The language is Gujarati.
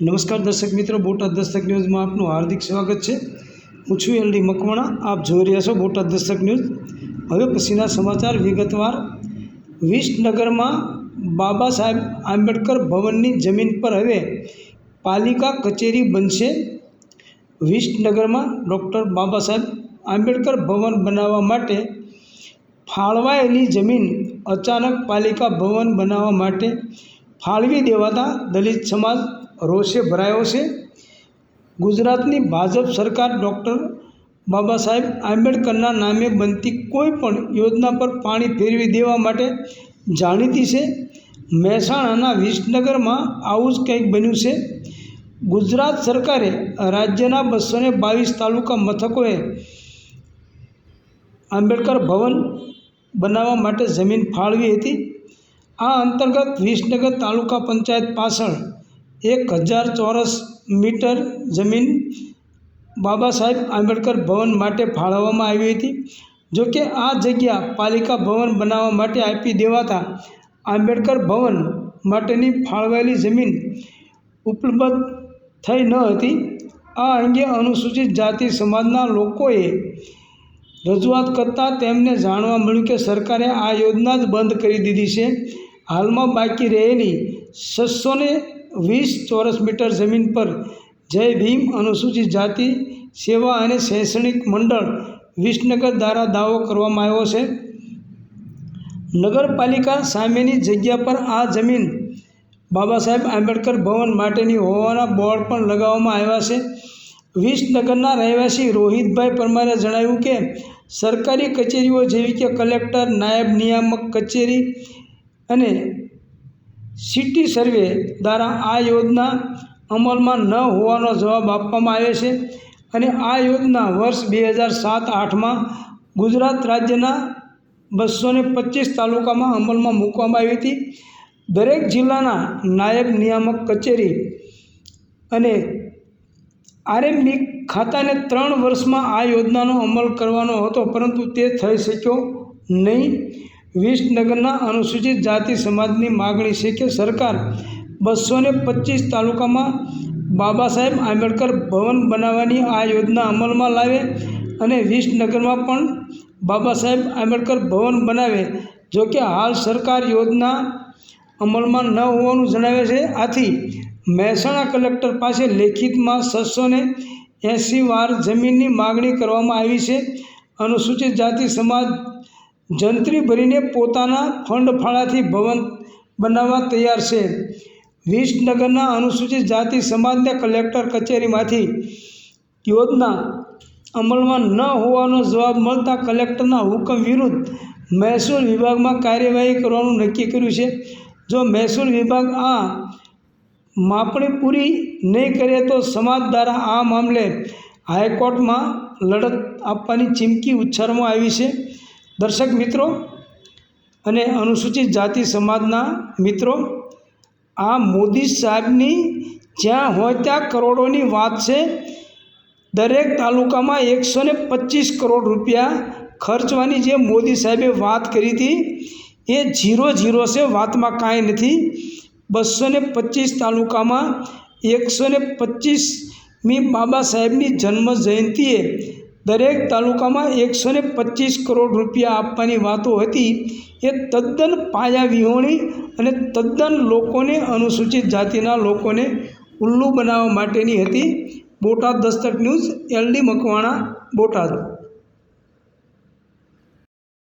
નમસ્કાર દર્શક મિત્રો, બોટાદ દસ્તક ન્યૂઝમાં આપનું હાર્દિક સ્વાગત છે. હું છું એલડી મકવાણા, આપ જોઈ રહ્યા છો બોટાદ દસ્તક ન્યૂઝ. હવે પછીના સમાચાર વિગતવાર. વિસનગરમાં બાબા સાહેબ આંબેડકર ભવનની જમીન પર હવે પાલિકા કચેરી બનશે. વિસનગરમાં ડૉક્ટર બાબા સાહેબ આંબેડકર ભવન બનાવવા માટે ફાળવાયેલી જમીન અચાનક પાલિકા ભવન બનાવવા માટે ફાળવી દેવાતા દલિત સમાજ રોષે ભરાયો છે. ગુજરાતની ભાજપ સરકાર ડૉક્ટર બાબા સાહેબ આંબેડકરના નામે બનતી કોઈ પણ યોજના પર પાણી ફેરવી દેવા માટે જાણીતી છે. મહેસાણાના વિસનગરમાં આવું જ કંઈક બન્યું છે. ગુજરાત સરકારે રાજ્યના બસો ને બાવીસ તાલુકા મથકોએ આંબેડકર ભવન બનાવવા માટે જમીન ફાળવી હતી. આ અંતર્ગત વિસનગર તાલુકા પંચાયત પાછળ એક હજાર ચોરસ મીટર જમીન બાબા સાહેબ આંબેડકર ભવન માટે ફાળવવામાં આવી હતી. જોકે આ જગ્યા પાલિકા ભવન બનાવવા માટે આપી દેવાતા આંબેડકર ભવન માટેની ફાળવાયેલી જમીન ઉપલબ્ધ થઈ ન હતી. આ અંગે અનુસૂચિત જાતિ સમાજના લોકોએ રજૂઆત કરતાં તેમને જાણવા મળ્યું કે સરકારે આ યોજના જ બંધ કરી દીધી છે. હાલમાં બાકી રહેલી છસો વીસ ચોરસ મીટર જમીન પર જય ભીમ અનુસૂચિત જાતિ સેવા અને શૈક્ષણિક મંડળ વિસનગર દ્વારા દાવો કરવામાં આવ્યો છે. નગરપાલિકા સામેની જગ્યા પર આ જમીન બાબા સાહેબ આંબેડકર ભવન માટેની હોવાના બોર્ડ પણ લગાવવામાં આવ્યા છે. વિસનગરના રહેવાસી રોહિતભાઈ પરમારે જણાવ્યું કે, સરકારી કચેરીઓ જેવી કે કલેક્ટર, નાયબ નિયામક કચેરી અને સિટી સર્વે દ્વારા આ યોજના અમલમાં ન હોવાનો જવાબ આપવામાં આવ્યો છે અને આ યોજના વર્ષ બે હજાર સાત આઠમાં ગુજરાત રાજ્યના બસો ને પચીસ તાલુકામાં અમલમાં મૂકવામાં આવી હતી. દરેક જિલ્લાના નાયબ નિયામક કચેરી અને આરએમબી ખાતાને ત્રણ વર્ષમાં આ યોજનાનો અમલ કરવાનો હતો, પરંતુ તે થઈ શક્યો નહીં. વિસનગરના અનુસૂચિત જાતિ સમાજની માગણી છે કે સરકાર બસો ને પચીસ તાલુકામાં બાબા સાહેબ આંબેડકર ભવન બનાવવાની આ યોજના અમલમાં લાવે અને વિસનગરમાં પણ બાબા સાહેબ આંબેડકર ભવન બનાવે જોકે હાલ સરકાર યોજના અમલમાં ન હોવાનું જણાવે છે. આથી મહેસાણા કલેક્ટર પાસે લેખિતમાં છસો ને એંસી વાર જમીનની માગણી કરવામાં આવી છે. અનુસૂચિત જાતિ સમાજ જંત્રી ભરીને પોતાના ફંડ ફાળાથી ભવન બનાવવા તૈયાર છે. વિસનગરના અનુસૂચિત જાતિ સમાજને કલેક્ટર કચેરીમાંથી યોજના અમલમાં ન હોવાનો જવાબ મળતા કલેક્ટરના હુકમ વિરુદ્ધ મહેસૂલ વિભાગમાં કાર્યવાહી કરવાનું નક્કી કર્યું છે. જો મહેસૂલ વિભાગ આ માપણી પૂરી નહીં કરે તો સમાજ દ્વારા આ મામલે હાઈકોર્ટમાં લડત આપવાની ચીમકી ઉચ્ચારવામાં આવી છે. દર્શક મિત્રો અને અનુસૂચિત જાતિ સમાજના મિત્રો, આ મોદી સાહેબની જ્યાં હોય ત્યાં કરોડોની વાત છે. દરેક તાલુકામાં એકસો ને પચીસ કરોડ રૂપિયા ખર્ચવાની જે મોદી સાહેબે વાત કરી હતી, એ ઝીરો ઝીરો છે, વાતમાં કાંઈ નથી. બસો ને પચીસ તાલુકામાં એકસો ને પચીસમી બાબા સાહેબની જન્મ જયંતિએ દરેક તાલુકામાં એકસો ને પચીસ કરોડ રૂપિયા આપવાની વાતો હતી. એ તદ્દન પાયા વિહોણી અને તદ્દન લોકોને અનુસૂચિત જાતિના લોકોને ઉલ્લુ બનાવવા માટેની હતી. Botad Dastak news L D Makwana, Botad.